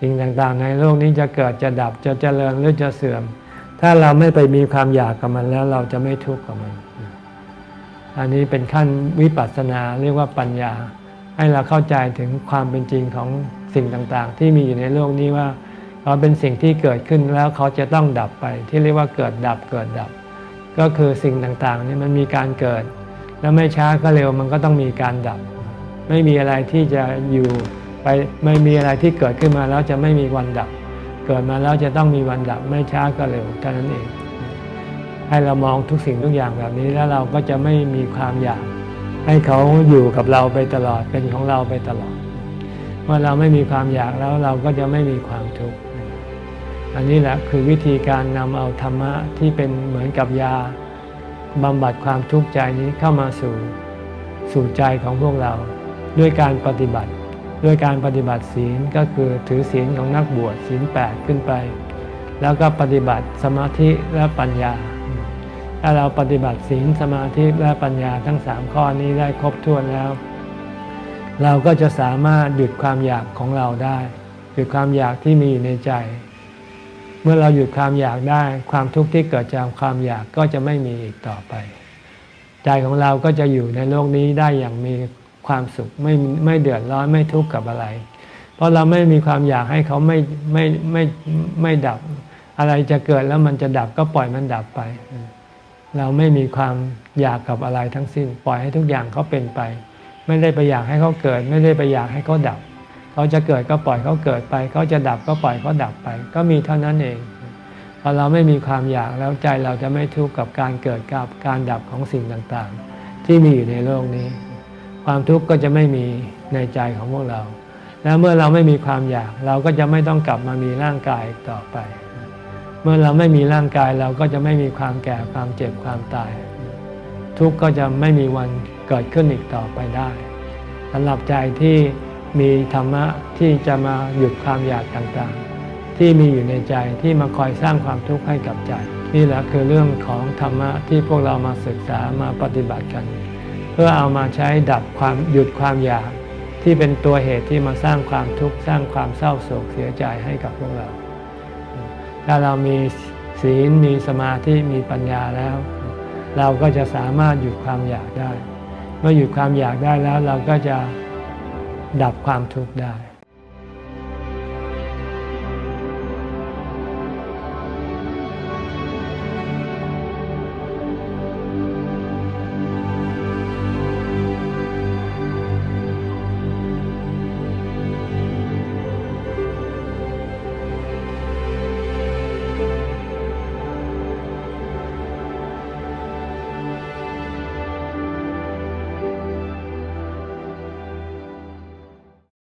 สิ่งต่างๆ ในโลกนี้จะเกิดจะดับจะเจริญหรือจะเสื่อม ถ้าเราไม่ไปมีความอยากกับมันแล้วเราจะไม่ทุกข์กับมัน อันนี้เป็นขั้นวิปัสสนาเรียกว่าปัญญา ให้เราเข้าใจถึงความเป็นจริงของสิ่งต่างๆ ที่มีอยู่ในโลกนี้ว่าเขาเป็นสิ่งที่เกิดขึ้นแล้วเขาจะต้องดับไป ที่เรียกว่าเกิดดับเกิดดับ ก็คือสิ่งต่างๆนี่มันมีการเกิด แล้วไม่ช้าก็เร็วมันก็ต้องมีการดับ ไม่มีอะไรที่จะอยู่ ไปไม่มีอะไรที่เกิดขึ้นมาแล้วจะไม่มีวันดับ เกิดมาแล้วจะต้องมีวันดับไม่ช้าก็เร็วเท่านั้นเอง ให้เรามองทุกสิ่งทุกอย่างแบบนี้แล้วเราก็จะไม่มีความอยาก ให้เขาอยู่กับเราไปตลอดเป็นของเราไปตลอด เมื่อเราไม่มีความอยากแล้วเราก็จะไม่มีความทุกข์อันนี้แหละคือวิธีการนำเอาธรรมะที่เป็นเหมือนกับยาบำบัดความทุกข์ใจนี้เข้ามาสู่สู่ใจของพวกเราด้วยการปฏิบัติ ด้วยการปฏิบัติศีลก็คือถือศีลของนักบวชศีลแปดขึ้นไป แล้วก็ปฏิบัติสมาธิและปัญญา ถ้าเราปฏิบัติศีลสมาธิและปัญญาทั้งสามข้อนี้ได้ครบถ้วนแล้ว เราก็จะสามารถหยุดความอยากของเราได้ หยุดความอยากที่มีอยู่ในใจ เมื่อเราหยุดความอยากได้ความทุกข์ที่เกิดจากความอยากก็จะไม่มีอีกต่อไป ใจของเราก็จะอยู่ในโลกนี้ได้อย่างมี ความสุขไม่ไม่เดือดร้อนไม่ทุกข์กับอะไร เพราะเราไม่มีความอยากให้เขาไม่ไม่ไม่ไม่ดับ อะไรจะเกิดแล้วมันจะดับก็ปล่อยมันดับไป เราไม่มีความอยากกับอะไรทั้งสิ้น ปล่อยให้ทุกอย่างเขาเป็นไป ไม่ได้ไปอยากให้เขาเกิด ไม่ได้ไปอยากให้เขาดับ เขาจะเกิดก็ปล่อยเขาเกิดไป เขาจะดับก็ปล่อยเขาดับไป ก็มีเท่านั้นเองพอเราไม่มีความอยากแล้วใจเราจะไม่ทุกข์กับการเกิดกับการดับของสิ่งต่างๆ ที่มีอยู่ในโลกนี้ ความทุกข์ก็จะไม่มีในใจของพวกเรา แล้วเมื่อเราไม่มีความอยาก เราก็จะไม่ต้องกลับมามีร่างกายอีกต่อไป เมื่อเราไม่มีร่างกายเราก็จะไม่มีความแก่ความเจ็บความตาย ทุกข์ก็จะไม่มีวันเกิดขึ้นอีกต่อไปได้สำหรับใจที่มีธรรมะที่จะมาหยุดความอยากต่างๆ ที่มีอยู่ในใจที่มาคอยสร้างความทุกข์ให้กับใจ นี่แหละคือเรื่องของธรรมะที่พวกเรามาศึกษามาปฏิบัติกันเพื่อเอามาใช้ดับความหยุดความอยาก ที่เป็นตัวเหตุที่มาสร้างความทุกข์สร้างความเศร้าโศกเสียใจให้กับพวกเรา ถ้าเรามีศีลมีสมาธิมีปัญญาแล้ว เราก็จะสามารถหยุดความอยากได้ เมื่อหยุดความอยากได้แล้วเราก็จะดับความทุกข์ได้